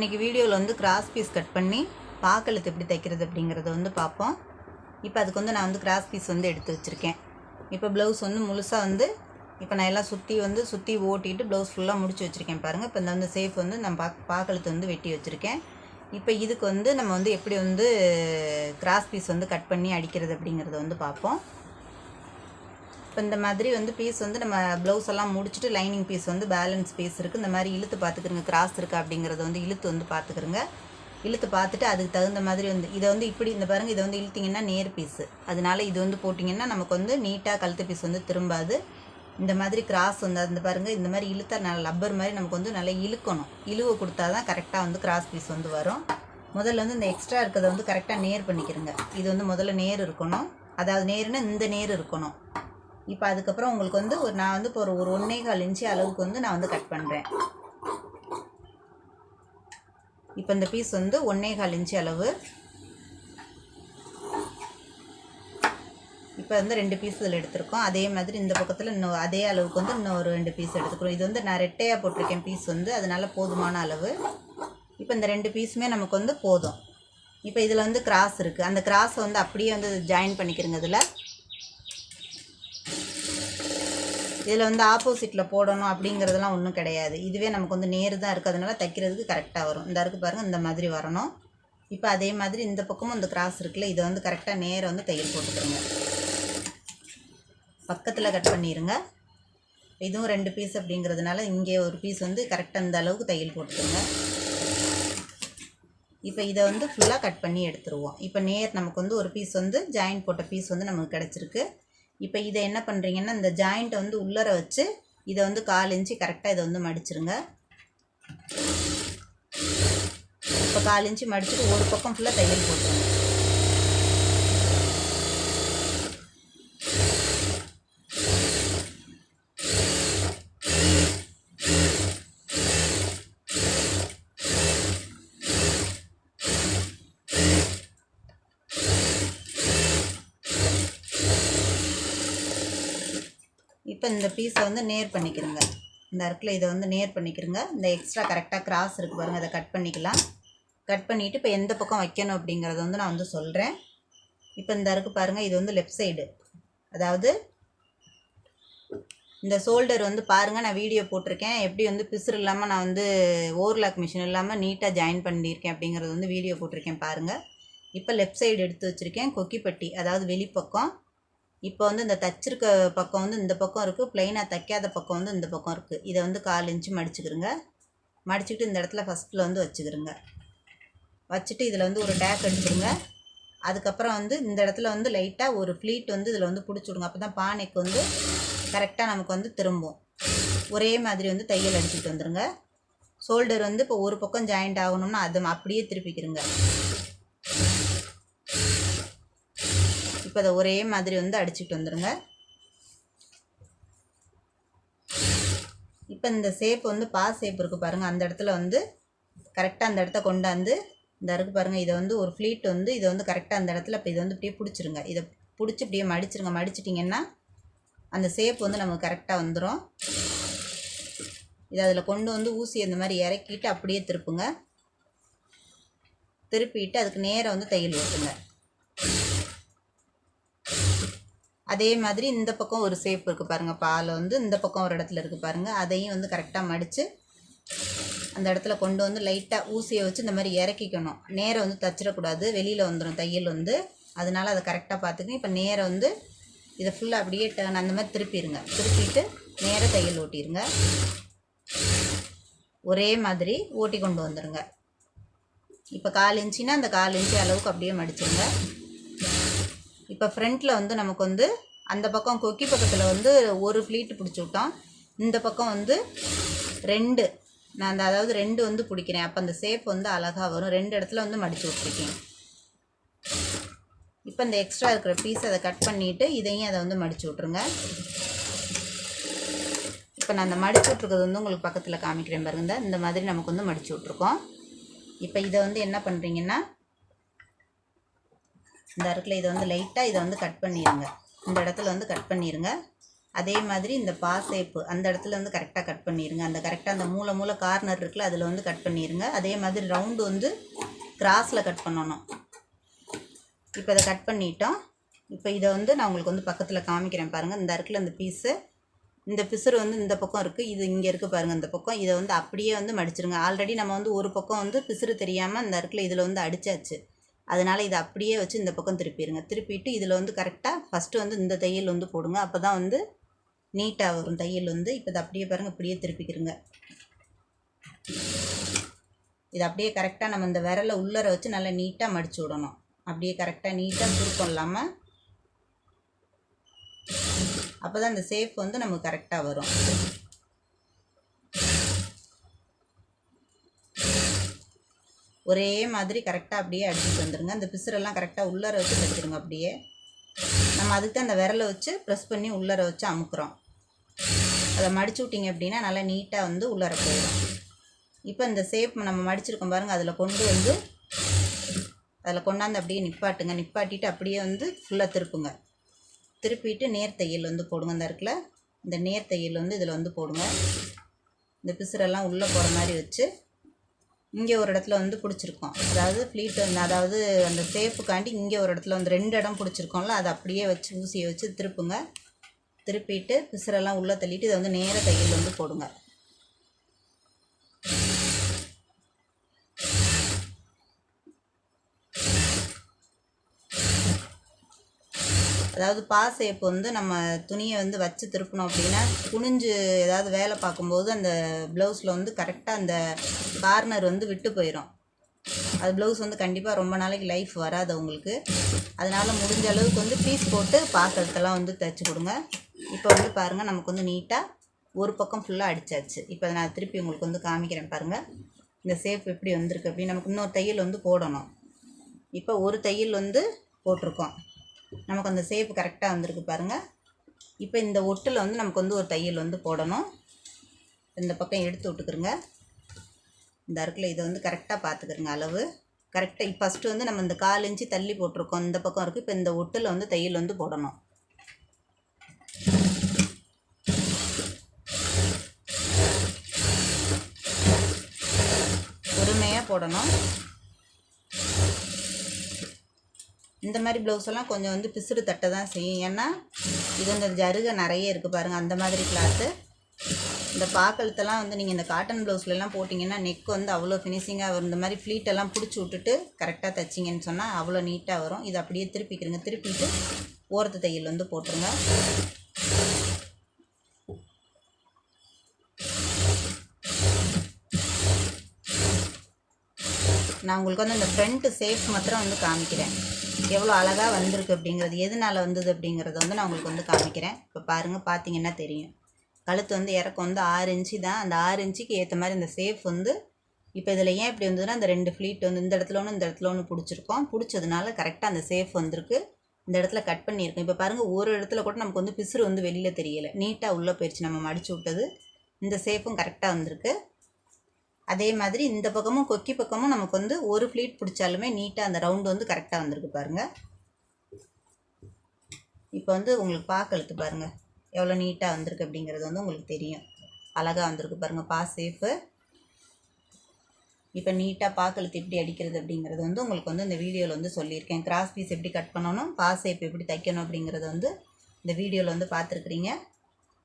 இன்றைக்கி வீடியோவில் வந்து கிராஸ் பீஸ் கட் பண்ணி பாக்கழுத்து எப்படி தைக்கிறது அப்படிங்கிறத வந்து பார்ப்போம். இப்போ அதுக்கு வந்து நான் வந்து கிராஸ் பீஸ் வந்து எடுத்து வச்சுருக்கேன். இப்போ ப்ளவுஸ் வந்து முழுசாக வந்து இப்போ நான் எல்லாம் சுற்றி வந்து சுற்றி ஓட்டிட்டு ப்ளவுஸ் ஃபுல்லாக முடிச்சு வச்சுருக்கேன் பாருங்கள் இப்போ இந்த வந்து சேஃப் வந்து நான் பா பாக்கழுத்து வந்து வெட்டி வச்சுருக்கேன். இப்போ இதுக்கு வந்து நம்ம வந்து எப்படி வந்து கிராஸ் பீஸ் வந்து கட் பண்ணி அடிக்கிறது அப்படிங்கிறத வந்து பார்ப்போம். இப்போ இந்த மாதிரி வந்து பீஸ் வந்து நம்ம ப்ளவுஸ் எல்லாம் முடிச்சுட்டு லைனிங் பீஸ் வந்து பேலன்ஸ் பீஸ் இருக்குது இந்த மாதிரி இழுத்து பார்த்துக்கிறங்க. கிராஸ் இருக்கா அப்படிங்கிறத வந்து இழுத்து வந்து பார்த்துக்கிறங்க. இழுத்து பார்த்துட்டு அதுக்கு தகுந்த மாதிரி வந்து இதை வந்து இப்படி இந்த பாருங்கள் இதை வந்து இழுத்திங்கன்னா நேர் பீஸு அதனால இது வந்து போட்டிங்கன்னா நமக்கு வந்து நீட்டாக கழுத்து பீஸ் வந்து திரும்பாது. இந்த மாதிரி கிராஸ் வந்து அந்த பாருங்கள் இந்த மாதிரி இழுத்தா நல்ல லப்பர் மாதிரி நமக்கு வந்து நல்லா இழுக்கணும். இழுவை கொடுத்தா தான் கரெக்டாக வந்து கிராஸ் பீஸ் வந்து வரும். முதல்ல வந்து இந்த எக்ஸ்ட்ரா இருக்கிறத வந்து கரெக்டாக நேர் பண்ணிக்கிறங்க. இது வந்து முதல்ல நேர் இருக்கணும். அதாவது நேருன்னா இந்த நேர் இருக்கணும். இப்போ அதுக்கப்புறம் உங்களுக்கு வந்து ஒரு நான் வந்து இப்போ ஒரு ஒரு ஒன்றே கால் இன்ச்சு அளவுக்கு வந்து நான் வந்து கட் பண்ணுறேன் இப்போ இந்த பீஸ் வந்து ஒன்றே கால் இன்ச்சு அளவு. இப்போ வந்து ரெண்டு பீஸ் இதில் எடுத்திருக்கோம். அதே மாதிரி இந்த பக்கத்தில் இன்னும் அதே அளவுக்கு வந்து இன்னும் ஒரு ரெண்டு பீஸ் எடுத்துக்கிறோம். இது வந்து நான் ரெட்டையாக போட்டிருக்கேன் பீஸ் வந்து அதனால போதுமான அளவு. இப்போ இந்த ரெண்டு பீஸுமே நமக்கு வந்து போதும். இப்போ இதில் வந்து கிராஸ் இருக்குது அந்த கிராஸை வந்து அப்படியே வந்து ஜாயின் பண்ணிக்கிறங்க இதில். இதில் வந்து ஆப்போசிட்டில் போடணும் அப்படிங்கிறதெல்லாம் ஒன்றும் கிடையாது. இதுவே நமக்கு வந்து நேரு தான் இருக்கிறதுனால தைக்கிறதுக்கு கரெக்டாக வரும். இந்த இருக்குது பாருங்கள் இந்த மாதிரி வரணும். இப்போ அதே மாதிரி இந்த பக்கமும் இந்த கிராஸ் இருக்குல்ல இதை வந்து கரெக்டாக நேராக வந்து தையல் போட்டுக்கிறோங்க பக்கத்தில் கட் பண்ணிடுங்க இதுவும் ரெண்டு பீஸ் அப்படிங்கிறதுனால இங்கே ஒரு பீஸ் வந்து கரெக்டாக இந்த அளவுக்கு தையல் போட்டுக்கோங்க. இப்போ இதை வந்து ஃபுல்லாக கட் பண்ணி எடுத்துருவோம். இப்போ நேர் நமக்கு வந்து ஒரு பீஸ் வந்து ஜாயின் போட்ட பீஸ் வந்து நமக்கு கிடச்சிருக்கு. இப்போ இதை என்ன பண்ணுறீங்கன்னா இந்த ஜாயிண்ட்டை வந்து உள்ளர வச்சு இதை வந்து கால் இன்ச்சு கரெக்டாக இதை வந்து மடிச்சிருங்க. இப்போ கால் இன்ச்சு மடிச்சுட்டு ஒரு பக்கம் ஃபுல்லாக தையல் போட்டுருங்க. இப்போ இந்த பீஸை வந்து நேர் பண்ணிக்கிறோங்க இந்த அறுக்கில் இதை வந்து நேர் பண்ணிக்கிறோங்க இந்த எக்ஸ்ட்ரா கரெக்டாக கிராஸ் இருக்கு பாருங்கள் அதை கட் பண்ணிக்கலாம். கட் பண்ணிவிட்டு இப்போ எந்த பக்கம் வைக்கணும் அப்படிங்கிறத வந்து நான் வந்து சொல்கிறேன் இப்போ இந்த அறுக்கு பாருங்கள் இது வந்து லெஃப்ட் சைடு அதாவது இந்த ஷோல்டர் வந்து பாருங்கள் நான் வீடியோ போட்டிருக்கேன். எப்படி வந்து பிசுறு இல்லாமல் நான் வந்து ஓவர்லாக் மிஷின் இல்லாமல் நீட்டாக ஜாயின் பண்ணியிருக்கேன் அப்படிங்கிறது வந்து வீடியோ போட்டிருக்கேன் பாருங்கள் இப்போ லெஃப்ட் சைடு எடுத்து வச்சுருக்கேன் கொக்கிப்பட்டி அதாவது வெளிப்பக்கம். இப்போ வந்து இந்த தச்சிருக்க பக்கம் வந்து இந்த பக்கம் இருக்குது ப்ளைனாக தைக்காத பக்கம் வந்து இந்த பக்கம் இருக்குது இதை வந்து கால் இன்ச்சு மடிச்சுக்கிறங்க மடிச்சுக்கிட்டு இந்த இடத்துல ஃபஸ்ட்டில் வந்து வச்சுக்கிறங்க வச்சுட்டு இதில் வந்து ஒரு டேக் எடுத்துருங்க அதுக்கப்புறம் வந்து இந்த இடத்துல வந்து லைட்டாக ஒரு ஃப்ளீட் வந்து இதில் வந்து பிடிச்சிடுங்க. அப்போ தான் பானைக்கு வந்து கரெக்டாக நமக்கு வந்து திரும்பும். ஒரே மாதிரி வந்து தையல் அடிச்சுட்டு வந்துடுங்க ஷோல்டர் வந்து இப்போ ஒரு பக்கம் ஜாயிண்ட் ஆகணும்னா அது அப்படியே திருப்பிக்கிறங்க இப்போ அதை ஒரே மாதிரி வந்து அடிச்சுட்டு வந்துடுங்க இப்போ இந்த ஷேப் வந்து பா ஷேப் இருக்குது பாருங்கள் அந்த இடத்துல வந்து கரெக்டாக அந்த இடத்த கொண்டாந்து இந்த இருக்குது பாருங்கள் இதை வந்து ஒரு ஃப்ளீட் வந்து இதை வந்து கரெக்டாக அந்த இடத்துல இப்போ இதை வந்து இப்படியே பிடிச்சிருங்க. இதை பிடிச்சி இப்படியே மடிச்சிருங்க. மடிச்சிட்டிங்கன்னா அந்த ஷேப் வந்து நமக்கு கரெக்டாக வந்துடும் இதை அதில் கொண்டு வந்து ஊசி அந்த மாதிரி இறக்கிட்டு அப்படியே திருப்புங்க. திருப்பிட்டு அதுக்கு நேராக வந்து தையல் ஊற்றுங்க அதே மாதிரி இந்த பக்கம் ஒரு சேப் இருக்குது பாருங்கள் பால் வந்து இந்த பக்கம் ஒரு இடத்துல இருக்குது பாருங்கள் அதையும் வந்து கரெக்டாக மடித்து அந்த இடத்துல கொண்டு வந்து லைட்டாக ஊசியை வச்சு இந்த மாதிரி இறக்கிக்கணும். நேரம் வந்து தச்சிடக்கூடாது. வெளியில் வந்துடும் தையல் வந்து. அதனால் அதை கரெக்டாக பார்த்துக்கணும் இப்போ நேரம் வந்து இதை ஃபுல்லாக அப்படியே டர்ன் அந்த மாதிரி திருப்பிடுங்க. திருப்பிட்டு நேராக தையல் ஓட்டிடுங்க ஒரே மாதிரி ஓட்டி கொண்டு வந்துடுங்க இப்போ கால் இன்ச்சினா அந்த கால் இன்ச்சு அளவுக்கு அப்படியே மடிச்சிருங்க. இப்போ ஃப்ரண்ட்டில் வந்து நமக்கு வந்து அந்த பக்கம் கொக்கி பக்கத்தில் வந்து ஒரு ஃப்ளீட்டு பிடிச்சி விட்டோம். இந்த பக்கம் வந்து ரெண்டு. நான் அந்த அதாவது ரெண்டு வந்து பிடிக்கிறேன். அப்போ அந்த சேஃப் வந்து அழகாக வரும். ரெண்டு இடத்துல வந்து மடித்து விட்ருக்கேன் இப்போ இந்த எக்ஸ்ட்ரா இருக்கிற பீஸ் அதை கட் பண்ணிவிட்டு இதையும் அதை வந்து மடித்து விட்ருங்க இப்போ நான் அந்த மடித்து விட்ருக்கிறது வந்து உங்களுக்கு பக்கத்தில் காமிக்கிறேன் பாருங்க. இந்த மாதிரி நமக்கு வந்து மடித்து விட்ருக்கோம் இப்போ இதை வந்து என்ன பண்ணுறீங்கன்னா இந்த இடத்துல இதை வந்து லைட்டாக இதை வந்து கட் பண்ணிடுங்க இந்த இடத்துல வந்து கட் பண்ணிடுங்க அதே மாதிரி இந்த பா சேப்பு அந்த இடத்துல வந்து கரெக்டாக கட் பண்ணிடுங்க அந்த கரெக்டாக அந்த மூளை மூலை கார்னர் இருக்குல்ல அதில் வந்து கட் பண்ணிடுங்க அதே மாதிரி ரவுண்டு வந்து கிராஸில் கட் பண்ணணும். இப்போ இதை கட் பண்ணிட்டோம். இப்போ இதை வந்து நான் உங்களுக்கு வந்து பக்கத்தில் காமிக்கிறேன் பாருங்கள் இந்த இருக்குல்ல இந்த பீஸு இந்த பிசுறு வந்து இந்த பக்கம் இருக்குது இது இங்கே இருக்குது பாருங்கள் இந்த பக்கம். இதை வந்து அப்படியே வந்து மடிச்சிருங்க. ஆல்ரெடி நம்ம வந்து ஒரு பக்கம் வந்து பிசுறு தெரியாமல் இந்த இருக்குல்ல இதில் வந்து அடிச்சாச்சு. அதனால் இதை அப்படியே வச்சு இந்த பக்கம் திருப்பிடுங்க திருப்பிட்டு இதில் வந்து கரெக்டாக ஃபஸ்ட்டு வந்து இந்த தையல் வந்து போடுங்க. அப்போ தான் வந்து நீட்டாக வரும் தையல் வந்து. இப்போ இதை அப்படியே பாருங்கள் இப்படியே திருப்பிக்கிறங்க இது அப்படியே கரெக்டாக நம்ம இந்த விரலை உள்ளர வச்சு நல்லா நீட்டாக மடிச்சு விடணும். அப்படியே கரெக்டாக நீட்டாக சுருக்கம் இல்லாமல் அப்போ தான் இந்த சேஃப் வந்து நமக்கு கரெக்டாக வரும். ஒரே மாதிரி கரெக்டாக அப்படியே அடிச்சுட்டு வந்துடுங்க அந்த பிசுரெல்லாம் கரெக்டாக உள்ளர வச்சு தைச்சிருங்க அப்படியே. நம்ம அதுக்கு தான் அந்த விரலை வச்சு ப்ரெஸ் பண்ணி உள்ளர வச்சு அமுக்குறோம். அதை மடிச்சு விட்டிங்க அப்படின்னா நல்லா நீட்டாக வந்து உள்ளர போயிடும். இப்போ இந்த சேப் நம்ம மடிச்சிருக்கோம் பாருங்கள் அதில் கொண்டு வந்து அதில் கொண்டாந்து அப்படியே நிப்பாட்டுங்க. நிப்பாட்டிட்டு அப்படியே வந்து ஃபுல்லாக திருப்புங்க. திருப்பிட்டு நேர் தையல் வந்து போடுங்க. அந்த இடத்துல இந்த நேர் தையல் வந்து இதில் வந்து போடுங்க. இந்த பிசுரெல்லாம் உள்ளே போகிற மாதிரி வச்சு இங்கே ஒரு இடத்துல வந்து பிடிச்சிருக்கோம். அதாவது ஃப்ளீட் வந்து அதாவது அந்த சேஃபுக்காண்டி இங்கே ஒரு இடத்துல வந்து ரெண்டு இடம் பிடிச்சிருக்கோம்ல அதை அப்படியே வச்சு ஊசியை வச்சு திருப்புங்க. திருப்பிட்டு பிசுரெல்லாம் உள்ளே தள்ளிட்டு இதை வந்து நேராக தையல் வந்து போடுங்க. அதாவது பா சேப்பு வந்து நம்ம துணியை வந்து வச்சு திருப்பணும் அப்படின்னா குனிஞ்சு ஏதாவது வேலை பார்க்கும்போது அந்த ப்ளவுஸில் வந்து கரெக்டாக அந்த கார்னர் வந்து விட்டு போயிடும் அது ப்ளவுஸ் வந்து கண்டிப்பாக ரொம்ப நாளைக்கு லைஃப் வராது உங்களுக்கு அதனால் முடிஞ்ச அளவுக்கு வந்து பீஸ் போட்டு பாத்திரத்தெல்லாம் வந்து தைச்சி கொடுங்க. இப்போ வந்து பாருங்கள் நமக்கு வந்து நீட்டாக ஒரு பக்கம் ஃபுல்லாக அடித்தாச்சு இப்போ அதை நான் திருப்பி உங்களுக்கு வந்து காமிக்கிறேன் பாருங்கள் இந்த சேஃப் எப்படி வந்திருக்கு அப்படின்னு நமக்கு இன்னொரு தையல் வந்து போடணும். இப்போ ஒரு தையல் வந்து போட்டிருக்கோம். நமக்கு அந்த சேஃப் கரெக்டாக வந்திருக்கு பாருங்கள் இப்போ இந்த ஒட்டில் வந்து நமக்கு வந்து ஒரு தையல் வந்து போடணும். இந்த பக்கம் எடுத்து விட்டுக்குருங்க. இந்த அறுக்கில் இதை வந்து கரெக்டாக பார்த்துக்கிறங்க அளவு கரெக்டாக ஃபஸ்ட்டு வந்து நம்ம இந்த கால் இன்ச்சு தள்ளி போட்டிருக்கோம். இந்த பக்கம் இருக்குது இப்போ இந்த ஒட்டில் வந்து தையல் வந்து போடணும். பொறுமையாக போடணும். இந்த மாதிரி ப்ளவுஸ் எல்லாம் கொஞ்சம் வந்து பிசுறு தட்டை தான் செய்யும். ஏன்னா இது இந்த ஜருகை நிறைய இருக்குது பாருங்கள் அந்த மாதிரி கிளாத்து இந்த பாக்கழுத்தெல்லாம் வந்து நீங்கள் இந்த காட்டன் ப்ளவுஸ்லலாம் போட்டிங்கன்னா நெக் வந்து அவ்வளோ ஃபினிஷிங்காக வரும். இந்த மாதிரி ஃப்ளீட்டெல்லாம் பிடிச்சி விட்டுட்டு கரெக்டாக தைச்சிங்கன்னு சொன்னால் அவ்வளோ நீட்டாக வரும். இதை அப்படியே திருப்பிக்கிறங்க. திருப்பிட்டு ஓரத்து தையல் வந்து போட்டுருங்க. நான் உங்களுக்கு வந்து இந்த ஃப்ரண்ட்டு சேஃப் மாத்திரம் வந்து காமிக்கிறேன். எவ்வளோ அழகாக வந்திருக்கு அப்படிங்கிறது எதனால் வந்தது அப்படிங்கிறத வந்து நான் உங்களுக்கு வந்து காமிக்கிறேன். இப்போ பாருங்கள் பார்த்தீங்கன்னா தெரியும். கழுத்து வந்து இறக்கம் வந்து ஆறு இன்ச்சு தான். அந்த ஆறு இன்ச்சுக்கு ஏற்ற மாதிரி இந்த சேஃப் வந்து இப்போ இதில் ஏன் இப்படி வந்ததுன்னா அந்த ரெண்டு ஃப்ளீட் வந்து இந்த இடத்துல ஒன்று இந்த இடத்துல ஒன்று பிடிச்சிருக்கோம். பிடிச்சதுனால கரெக்டாக அந்த சேஃப் வந்திருக்கு. இந்த இடத்துல கட் பண்ணியிருக்கோம். இப்போ பாருங்கள் ஒரு இடத்துல கூட நமக்கு வந்து பிசுறு வந்து வெளியில் தெரியலை. நீட்டாக உள்ளே போயிடுச்சு நம்ம மடிச்சு விட்டது. இந்த சேஃபும் கரெக்டாக வந்திருக்கு. அதே மாதிரி இந்த பக்கமும் கொக்கி பக்கமும் நமக்கு வந்து ஒரு ஃப்ளீட் பிடிச்சாலுமே நீட்டாக அந்த ரவுண்டு வந்து கரெக்டாக வந்திருக்கு பாருங்கள் இப்போ வந்து உங்களுக்கு பாக்கழுத்து பாருங்கள் எவ்வளோ நீட்டாக வந்திருக்கு அப்படிங்கிறது வந்து உங்களுக்கு தெரியும். அழகாக வந்திருக்கு. பாருங்கள் பா சேஃபு. இப்போ நீட்டாக பாக்கழுத்து எப்படி அடிக்கிறது அப்படிங்கிறது வந்து உங்களுக்கு வந்து இந்த வீடியோவில் வந்து சொல்லியிருக்கேன். கிராஸ் பீஸ் எப்படி கட் பண்ணணும் பா சேப் எப்படி தைக்கணும் அப்படிங்கிறது வந்து இந்த வீடியோவில் வந்து பார்த்துருக்குறீங்க.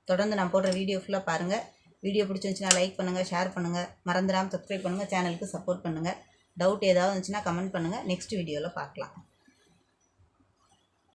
தொடர்ந்து நான் போடுற வீடியோ ஃபுல்லாக பாருங்கள் வீடியோ பிடிச்சிருந்துச்சுன்னா லைக் பண்ணுங்கள் ஷேர் பண்ணுங்கள் மறந்துடாமல் சப்ஸ்கிரைப் பண்ணுங்கள் சேனலுக்கு சப்போர்ட் பண்ணுங்கள் டவுட் ஏதாவது இருந்துச்சுன்னா கமெண்ட் பண்ணுங்கள் நெக்ஸ்ட் வீடியோவில் பார்க்கலாம்.